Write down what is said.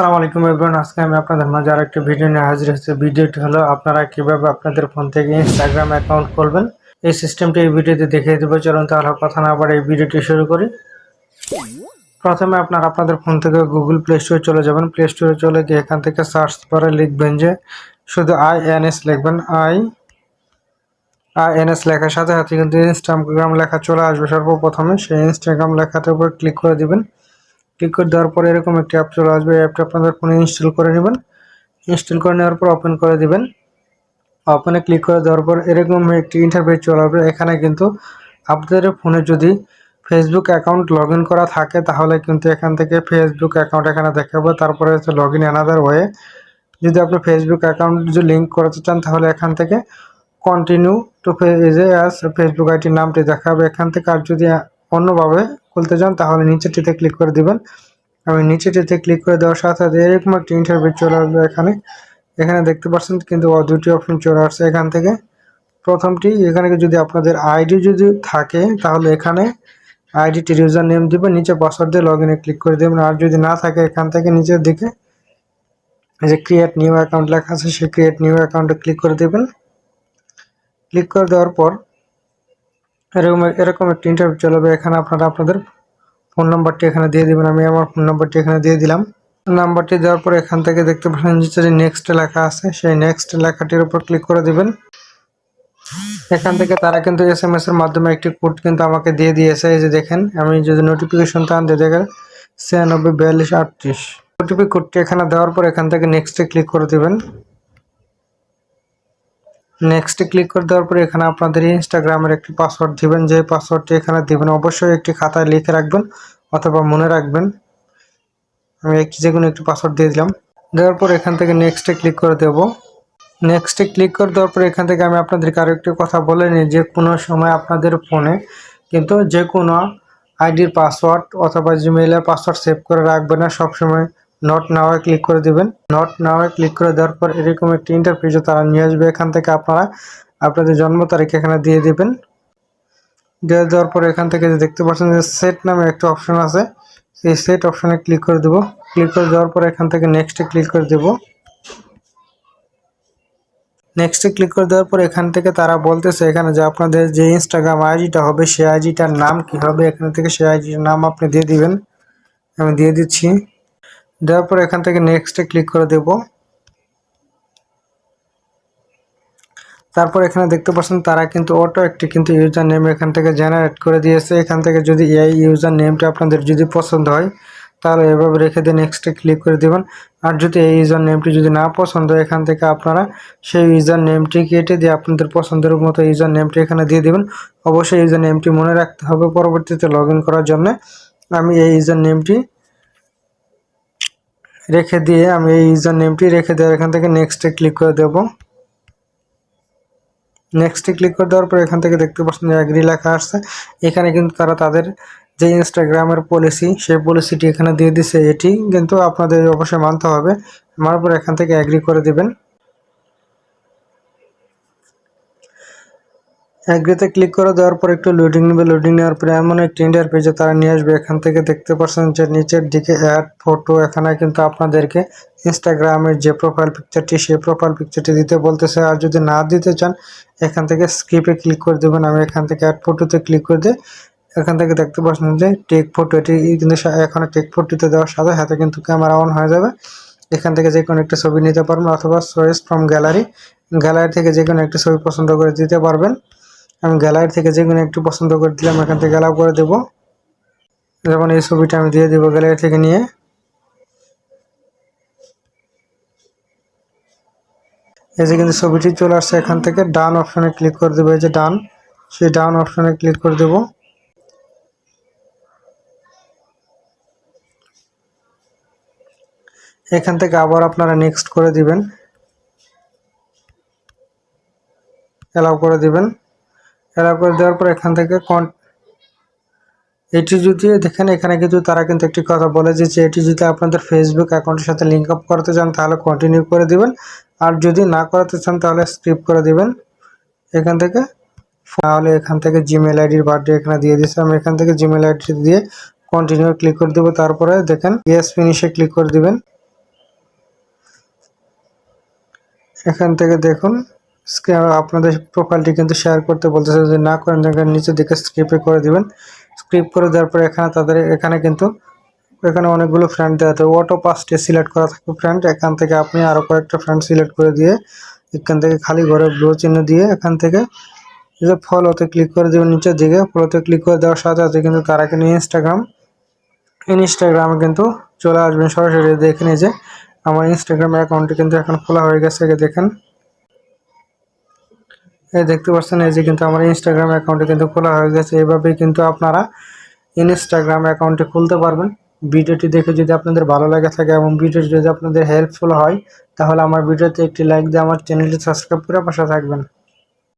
আসসালামু আলাইকুম এভরিওয়ান, আজকে আমি আপনাদের মাঝে আরেকটি ভিডিও নিয়ে হাজির হয়েছি। ভিডিওটি হলো, আপনারা কীভাবে আপনাদের ফোন থেকে ইনস্টাগ্রাম অ্যাকাউন্ট খুলবেন? এই সিস্টেমটি এই ভিডিওতে দেখিয়ে দেবো। চলুন তাহলে কথা না আবার এই ভিডিওটি শুরু করি। প্রথমে আপনার আপনাদের ফোন থেকে গুগল প্লে স্টোরে চলে যাবেন। প্লে স্টোরে চলে গিয়ে এখান থেকে সার্চ করে লিখবেন যে, শুধু আই এন এস লিখবেন। আই আই এন এস লেখার সাথে সাথে কিন্তু ইনস্টাগ্রাম লেখা চলে আসবে সর্বপ্রথমে। সেই ইনস্টাগ্রাম লেখাটার উপর ক্লিক করে দিবেন। ক্লিক করে দেওয়ার পরে এরকম একটি অ্যাপ চলে আসবে। অ্যাপটা আপনাদের ফোনে ইনস্টল করে নেবেন। ইনস্টল করে নেওয়ার পর ওপেন করে দেবেন। ওপেনে ক্লিক করে দেওয়ার পর এরকম একটি ইন্টারফেস চলে আসবে। এখানে কিন্তু আপনাদের ফোনে যদি ফেসবুক অ্যাকাউন্ট লগ করা থাকে, তাহলে কিন্তু এখান থেকে ফেসবুক অ্যাকাউন্ট এখানে দেখাবো। তারপরে হচ্ছে লগ ইন অ্যানাদার ওয়ে যদি আপনি ফেসবুক অ্যাকাউন্ট যদি লিঙ্ক করতে চান, তাহলে এখান থেকে কন্টিনিউ টু অ্যাজ ফেসবুক আইটির নামটি দেখাবে। এখান থেকে আর যদি অন্যভাবে খুলতে চান, তাহলে নিচেটিতে ক্লিক করে দেবেন। আমি নিচেটিতে ক্লিক করে দেওয়ার সাথে সাথে এরকম একটি ইন্টারভিউ চলে আসবে এখানে। এখানে দেখতে পাচ্ছেন কিন্তু দুটি অপশন চলে আসছে এখান থেকে। প্রথমটি, এখানে যদি আপনাদের আইডি যদি থাকে, তাহলে এখানে আইডিটির ইউজার নেম দিবেন নিচে পাসওয়ার্ড দিয়ে লগ ইনে ক্লিক করে দেবেন। আর যদি না থাকে এখান থেকে নিচের দিকে যে ক্রিয়েট নিউ অ্যাকাউন্ট লেখা আছে, সেই ক্রিয়েট নিউ অ্যাকাউন্টে ক্লিক করে দেবেন। ক্লিক করে দেওয়ার পর এরকম এরকম একটি ইন্টারভিউ চলবে, এখানে আপনারা আপনাদের ফোন নাম্বারটি এখানে দিয়ে দিবেন। আমি আমার ফোন নাম্বারটি এখানে দিয়ে দিলাম। নাম্বারটি দেওয়ার পর এখান থেকে দেখতে পাচ্ছেন যে নেক্সট লেখা আছে, সেই নেক্সট লেখাটির উপর ক্লিক করে দিবেন। এখান থেকে তারা কিন্তু এস এম এস এর মাধ্যমে একটি কোড কিন্তু আমাকে দিয়ে দিয়েছে। এই যে দেখেন, আমি যদি নোটিফিকেশন টান দিয়ে দেখেন ছিয়ানব্বই, বিয়াল্লিশ, আটত্রিশ। ওটিপি কোডটি এখানে দেওয়ার পর এখান থেকে নেক্সটে ক্লিক করে দিবেন। নেক্সটে ক্লিক করে দেওয়ার পরে এখানে আপনাদের ইনস্টাগ্রামের একটি পাসওয়ার্ড দিবেন। যে পাসওয়ার্ডটি এখানে দিবেন, অবশ্যই একটি খাতায় লিখে রাখবেন অথবা মনে রাখবেন। আমি একটি যে কোনো একটি পাসওয়ার্ড দিয়ে দিলাম। দেওয়ার পর এখান থেকে নেক্সটে ক্লিক করে দেব। নেক্সটে ক্লিক করে দেওয়ার পর এখান থেকে আমি আপনাদেরকে আরও একটি কথা বলে নিই, যে কোনো সময় আপনাদের ফোনে কিন্তু যে কোনো আইডির পাসওয়ার্ড অথবা জিমেইলের পাসওয়ার্ড সেভ করে রাখবেন না সবসময়। নট নাওয়ে ক্লিক করে দেবেন। নট নাওয়ে ক্লিক করে দেওয়ার পর এরকম একটি ইন্টারফেসে তারা নিয়ে আসবে। এখান থেকে আপনারা আপনাদের জন্ম তারিখ এখানে দিয়ে দেবেন। দিয়ে দেওয়ার পর এখান থেকে যে দেখতে পাচ্ছেন যে সেট নামে একটা অপশন আছে। সেই সেট অপশনে ক্লিক করে দেবো। ক্লিক করে দেওয়ার পর এখান থেকে নেক্সটে ক্লিক করে দেব। নেক্সটে ক্লিক করে দেওয়ার পর এখান থেকে তারা বলতেছে এখানে যে আপনাদের যে ইনস্টাগ্রাম আইডিটা হবে, সেই আইডিটার নাম কি হবে? এখান থেকে সেই আইডিটার নাম আপনি দিয়ে দিবেন। আমি দিয়ে দিচ্ছি। দেওয়ার পর এখান থেকে নেক্সটে ক্লিক করে দেব। তারপর এখানে দেখতে পাচ্ছেন তারা কিন্তু অটো একটি কিন্তু ইউজার নেম এখান থেকে জেনারেট করে দিয়েছে। এখান থেকে যদি এই ইউজার নেমটা আপনাদের যদি পছন্দ হয়, তাহলে এভাবে রেখে দিয়ে নেক্সটে ক্লিক করে দেবেন। আর যদি এই ইউজার নেমটি যদি না পছন্দ হয়, এখান থেকে আপনারা সেই ইউজার নেমটি কেটে দিয়ে আপনাদের পছন্দের মতো ইউজার নেমটি এখানে দিয়ে দেবেন। অবশ্যই ইউজার নেমটি মনে রাখতে হবে পরবর্তীতে লগ করার জন্য। আমি এই ইউজার নেমটি রেখে দিয়ে আমি এই ইউজার নেমটি রেখে দেওয়ার, এখান থেকে নেক্সটে ক্লিক করে দেব। নেক্সটে ক্লিক করে দেওয়ার পর এখান থেকে দেখতে পাচ্ছেন অ্যাগ্রি লেখা আসছে। এখানে কিন্তু তারা তাদের যে ইনস্টাগ্রামের পলিসি সেই পলিসিটি এখানে দিয়ে দিছে। এটি কিন্তু আপনাদের অবশ্যই মানতে হবে। আমার পর এখান থেকে অ্যাগ্রি করে দিবেন। অ্যাগ্রিতে ক্লিক করে দেওয়ার পর একটু লোডিং নেবে। লোডিং নেওয়ার পরে এমন একটি ইন্টার পেজে তারা নিয়ে আসবে। এখান থেকে দেখতে পাচ্ছেন যে নিচের দিকে অ্যাড ফটো এখানে কিন্তু আপনাদেরকে ইনস্টাগ্রামের যে প্রোফাইল পিকচারটি সেই প্রোফাইল পিকচারটি দিতে বলতেছে। আর যদি না দিতে চান, এখান থেকে স্ক্রিপে ক্লিক করে দেবেন। আমি এখান থেকে অ্যাড ফটোতে ক্লিক করে দিয়ে এখান থেকে দেখতে পাচ্ছেন যে টেক ফটো এটি কিন্তু এখন টেক ফটোতে দেওয়ার সাথে সাথে কিন্তু ক্যামেরা অন হয়ে যাবে। এখান থেকে যে কোনো একটা ছবি নিতে পারবেন অথবা সোয়েস ফ্রম গ্যালারি গ্যালারি থেকে যে কোনো একটা ছবি পছন্দ করে দিতে পারবেন। আমি গ্যালারি থেকে যে কোনো একটু পছন্দ করে দিলাম, এখান থেকে অ্যালাউ করে দেব। যেমন এই ছবিটা আমি দিয়ে দেবো গ্যালারি থেকে নিয়ে। এই যে কিন্তু ছবিটি চলে আসছে এখান থেকে, ডান অপশানে ক্লিক করে দেবো, এই যে ডান। সেই ডান অপশানে ক্লিক করে দেব। এখান থেকে আবার আপনারা নেক্সট করে দিবেন। অ্যালাউ করে দিবেন। খেলা করে দেওয়ার পর এখান থেকে কন এটি যদি দেখেন, এখানে কিন্তু তারা কিন্তু একটি কথা বলে যে এটি যদি আপনাদের ফেসবুক অ্যাকাউন্টের সাথে লিঙ্ক আপ করতে চান, তাহলে কন্টিনিউ করে দিবেন। আর যদি না করাতে চান, তাহলে স্ক্রিপ করে দিবেন। এখান থেকে তাহলে এখান থেকে জিমেল আইডির বার্থডে এখানে দিয়ে দিচ্ছি আমি এখান থেকে জিমেল আইডি দিয়ে কন্টিনিউ ক্লিক করে দেবো। তারপরে দেখেন ইয়েস ফিনিশে ক্লিক করে দিবেন। এখান থেকে দেখুন আপনাদের প্রোফাইলটি কিন্তু শেয়ার করতে বলতেছে যদি না করেন নিচের দিকে স্ক্রিপে করে দিবেন। স্ক্রিপ করে দেওয়ার পরে এখানে তাদের, এখানে কিন্তু এখানে অনেকগুলো ফ্রেন্ড দেওয়া থাকে অটো পাসটি সিলেক্ট করা থাকে ফ্রেন্ড এখান থেকে আপনি আরও কয়েকটা ফ্রেন্ড সিলেক্ট করে দিয়ে এখান থেকে খালি ঘরে ব্লু চিহ্ন দিয়ে এখান থেকে যে ফলোতে ক্লিক করে দেবেন নিচের দিকে। ফলোতে ক্লিক করে দেওয়ার সাথে সাথে কিন্তু তারা কিন্তু ইনস্টাগ্রাম ইনস্টাগ্রামে কিন্তু চলে আসবেন সরাসরি। দেখে নিয়ে যে আমার ইনস্টাগ্রাম অ্যাকাউন্টটি কিন্তু এখন খোলা হয়ে গেছে। দেখেন। দেখতে পাচ্ছেন, এই যে কিন্তু আমার ইনস্টাগ্রাম অ্যাকাউন্টে কিন্তু খোলা হয়ে গেছে। এভাবেই কিন্তু আপনারা ইনস্টাগ্রাম অ্যাকাউন্টে খুলতে পারবেন। ভিডিওটি দেখে যদি আপনাদের ভালো লাগে থাকে এবং ভিডিওটি যদি আপনাদের হেল্পফুল হয়, তাহলে আমার ভিডিওতে একটি লাইক দিয়ে আমার চ্যানেলটি সাবস্ক্রাইব করে পাশে থাকবেন।